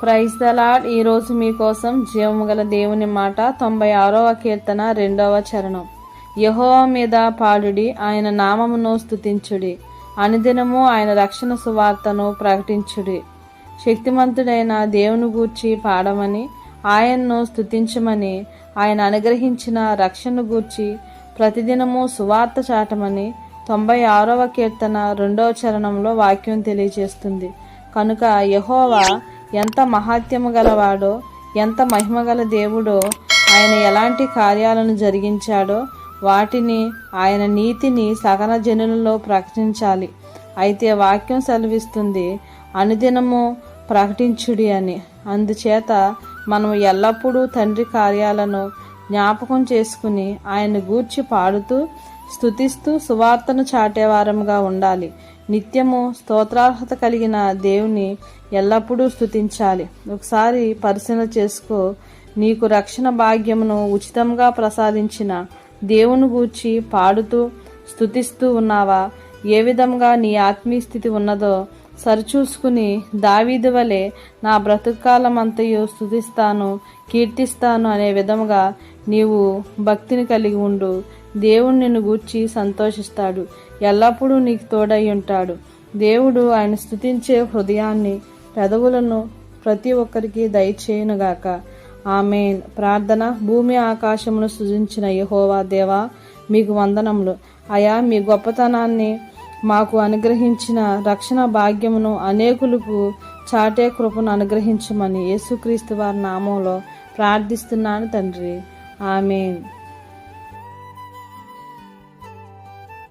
Praise the lord ఈరోజు మీకోసం జీవము గల దేవుని మాట తొంభై ఆరవ కీర్తన రెండవ చరణం. యహోవా మీద పాడుడి ఆయన నామమును స్తుతించుడి. అనుదినము ఆయన రక్షణ సువార్తను ప్రకటించుడి. శక్తిమంతుడైన దేవుని గూర్చి పాడమని ఆయన్ను స్థుతించమని ఆయన అనుగ్రహించిన రక్షణ గూర్చి ప్రతిదినము సువార్త చాటమని తొంభై ఆరవ కీర్తన రెండవ చరణంలో వాక్యం తెలియజేస్తుంది. కనుక యహోవా ఎంత మహాత్యము గలవాడో ఎంత మహిమ గల దేవుడో ఆయన ఎలాంటి కార్యాలను జరిగించాడో వాటిని ఆయన నీతిని సగన జనులలో ప్రకటించాలి. అయితే వాక్యం సెలవిస్తుంది అనుదినము ప్రకటించుడి అని. అందుచేత మనం ఎల్లప్పుడూ తండ్రి కార్యాలను జ్ఞాపకం చేసుకుని ఆయన గూర్చి పాడుతూ స్తుతిస్తూ సువార్తను చాటేవారముగా ఉండాలి. నిత్యము స్తోత్రార్హత కలిగిన దేవుని ఎల్లప్పుడూ స్తుతించాలి. ఒకసారి పరిశీలన చేసుకో. నీకు రక్షణ భాగ్యమును ఉచితంగా ప్రసాదించిన దేవుని గూర్చి పాడుతూ స్థుతిస్తూ ఉన్నావా? ఏ విధంగా నీ ఆత్మీయ స్థితి ఉన్నదో సరిచూసుకుని దావీదు వలె నా బ్రతుకాలమంతయు స్థుతిస్తాను కీర్తిస్తాను అనే విధముగా నీవు భక్తిని కలిగి ఉండు. దేవుడు నిన్ను గూర్చి సంతోషిస్తాడు. ఎల్లప్పుడూ నీకు తోడై ఉంటాడు. దేవుడు ఆయన స్థుతించే హృదయాన్ని పెదవులను ప్రతి ఒక్కరికి దయచేయునుగాక. ఆమెన్. ప్రార్థన. భూమి ఆకాశమును సృజించిన యహోవా దేవా మీకు వందనములు. అయా మీ గొప్పతనాన్ని మాకు అనుగ్రహించిన రక్షణ భాగ్యమును అనేకులకు చాటే కృపను అనుగ్రహించమని యేసుక్రీస్తు వారి నామంలో ప్రార్థిస్తున్నాను తండ్రి. ఆమెన్.